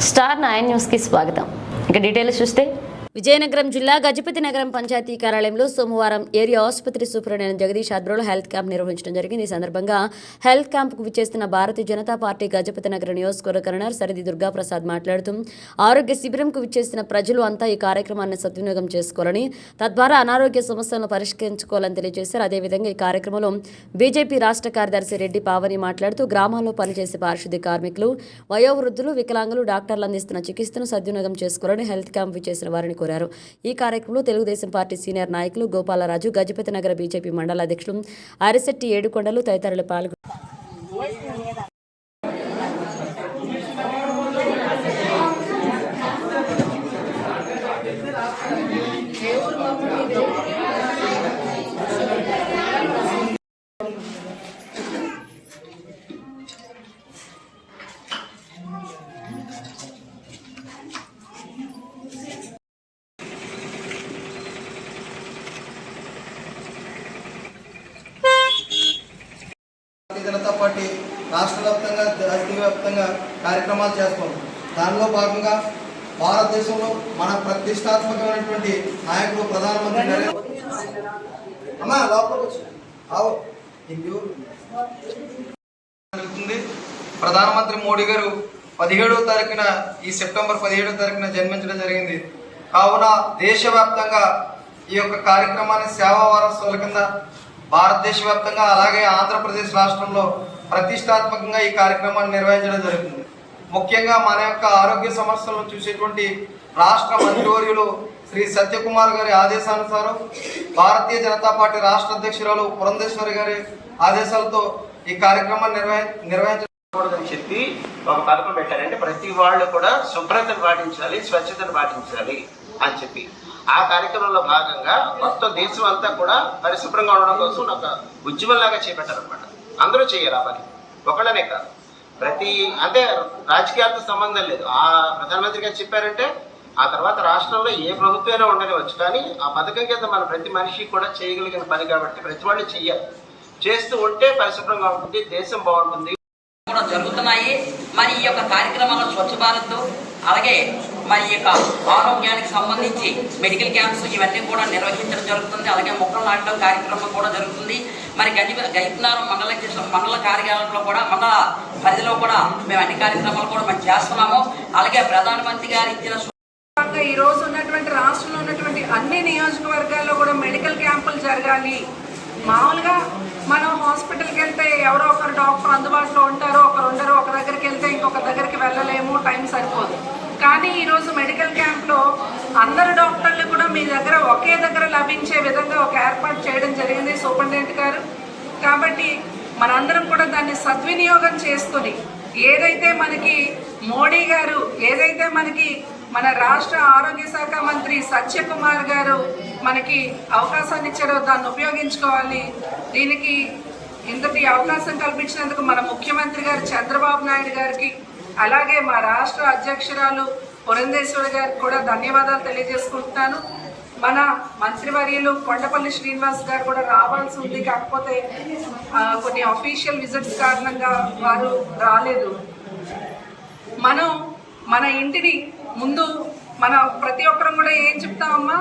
Star nine న్యూస్కి స్వాగతం ఇక డీటెయిల్స్ చూస్తే విజయనగరం జిల్లా గజపతి నగరం పంచాయతీ కార్యాలయంలో సోమవారం ఏరియా ఆసుపత్రి సూపరింటెండెంట్ జగదీష్ ఆధ్వర్యంలో హెల్త్ క్యాంప్ నిర్వహించడం జరిగింది. ఈ సందర్భంగా హెల్త్ క్యాంప్కు విచ్చేస్తున్న భారతీయ జనతా పార్టీ గజపతి నగర నియోజకవర్గ కరణర్ సరిది దుర్గాప్రసాద్ మాట్లాడుతూ ఆరోగ్య శిబిరంకు విచ్చేసిన ప్రజలు అంతా ఈ కార్యక్రమాన్ని సద్వినియోగం చేసుకోవాలని తద్వారా అనారోగ్య సమస్యలను పరిష్కరించుకోవాలని తెలియజేశారు. అదేవిధంగా ఈ కార్యక్రమంలో బీజేపీ రాష్ట్ర కార్యదర్శి రెడ్డి పావని మాట్లాడుతూ గ్రామాల్లో పనిచేసే పారిశుద్ధ్య కార్మికులు వయోవృద్ధులు వికలాంగులు డాక్టర్లు అందిస్తున్న చికిత్సను సద్వినియోగం చేసుకోవాలని హెల్త్ క్యాంప్ విచ్చేసిన వారిని కోరారు. ఈ కార్యక్రమంలో తెలుగుదేశం పార్టీ సీనియర్ నాయకులు గోపాలరాజు గజపతి నగర బీజేపీ మండల అధ్యక్షులు అరిశెట్టి ఏడుకొండలు తదితరులు పాల్గొన్నారు జనతా పార్టీ రాష్ట్ర వ్యాప్తంగా జాతీయ వ్యాప్తంగా కార్యక్రమాలు చేస్తాం. దానిలో భాగంగా భారతదేశంలో మన ప్రతిష్టాత్మకమైనటువంటి నాయకుడు ప్రధానమంత్రి నరేంద్ర అమ్మా లోపలికి జరుగుతుంది. ప్రధానమంత్రి మోడీ గారు పదిహేడవ తారీఖున ఈ సెప్టెంబర్ పదిహేడవ తారీఖున జన్మించడం జరిగింది. కావున దేశవ్యాప్తంగా ఈ యొక్క కార్యక్రమాన్ని సేవా వారోత్సవాల కింద భారతదేశ వ్యాప్తంగా అలాగే ఆంధ్రప్రదేశ్ రాష్ట్రంలో ప్రతిష్టాత్మకంగా ఈ కార్యక్రమాన్ని నిర్వహించడం జరుగుతుంది. ముఖ్యంగా మన యొక్క ఆరోగ్య సమస్యలను చూసేటువంటి రాష్ట్ర మంత్రివర్యులు శ్రీ సత్యకుమార్ గారి ఆదేశానుసారం భారతీయ జనతా పార్టీ రాష్ట్ర అధ్యక్షురాలు పురంధేశ్వరి గారి ఆదేశాలతో ఈ కార్యక్రమాన్ని నిర్వహి నిర్వహించకూడదని చెప్పి ఒక పథకం పెట్టారంటే ప్రతి వాళ్ళు కూడా శుభ్రతను పాటించాలి స్వచ్ఛతను పాటించాలి అని చెప్పి. ఆ కార్యక్రమంలో భాగంగా మొత్తం దేశం అంతా కూడా పరిశుభ్రంగా ఉండడం కోసం ఒక ఉద్యమంలాగా చేపట్టారనమాట అందరూ చేయాలి ఆ పని. ఒకళ్ళనే కాదు. ప్రతి అంటే రాజకీయాలతో సంబంధం లేదు. ఆ ప్రధానమంత్రి గారు చెప్పారంటే ఆ తర్వాత రాష్ట్రంలో ఏ ప్రభుత్వమైనా ఉండనివచ్చు కానీ ఆ పథకం కింద మన ప్రతి మనిషి కూడా చేయగలిగిన పని కాబట్టి ప్రతి వాళ్ళు చెయ్యాలి చేస్తూ ఉంటే పరిశుభ్రంగా ఉంటుంది దేశం బాగుంటుంది. కూడా జరుగుతున్నాయి. మరి ఈ యొక్క కార్యక్రమాలు స్వచ్ఛ భారత్ అలాగే మరి యొక్క ఆరోగ్యానికి సంబంధించి మెడికల్ క్యాంప్స్ ఇవన్నీ కూడా నిర్వహించడం జరుగుతుంది. అలాగే మొక్కలు నాటడం కార్యక్రమం కూడా జరుగుతుంది. మరి గంజి గైపునారం మండల మండల కార్యాలయంలో కూడా మండల పరిధిలో కూడా మేము అన్ని కార్యక్రమాలు కూడా మేము చేస్తున్నాము. అలాగే ప్రధానమంత్రి గారు ఇచ్చిన ఈ రోజు ఉన్నటువంటి రాష్ట్రంలో ఉన్నటువంటి అన్ని నియోజకవర్గాల్లో కూడా మెడికల్ క్యాంపులు జరగాలి. మామూలుగా మనం హాస్పిటల్కి వెళ్తే ఎవరో ఒకరు డాక్టర్ అందుబాటులో ఉంటారో ఒకరు ఉండరు ఒక దగ్గరికి వెళ్తే ఇంకొక దగ్గరికి వెళ్ళలేము టైం సరిపోదు. కానీ ఈరోజు మెడికల్ క్యాంప్లో అందరు డాక్టర్లు కూడా మీ దగ్గర ఒకే దగ్గర లభించే విధంగా ఒక ఏర్పాటు చేయడం జరిగింది సూపరింటెండెంట్ గారు. కాబట్టి మనందరం కూడా దాన్ని సద్వినియోగం చేసుకుని ఏదైతే మనకి మోడీ గారు ఏదైతే మనకి మన రాష్ట్ర ఆరోగ్య శాఖ మంత్రి సత్యకుమార్ గారు మనకి అవకాశాన్ని ఇచ్చారో దాన్ని ఉపయోగించుకోవాలి. దీనికి ఇంతటి అవకాశం కల్పించినందుకు మన ముఖ్యమంత్రి గారు చంద్రబాబు నాయుడు గారికి అలాగే మా రాష్ట్ర అధ్యక్షురాలు పురంధేశ్వరి గారికి కూడా ధన్యవాదాలు తెలియజేసుకుంటున్నాను. మన మంత్రివర్యులు కొండపల్లి శ్రీనివాస్ గారు కూడా రావాల్సి ఉంది. కాకపోతే కొన్ని అఫీషియల్ విజిట్స్ కారణంగా వారు రాలేదు. మనం మన ఇంటిని ముందు మన ప్రతి ఒక్కరం కూడా ఏం చెప్తామమ్మా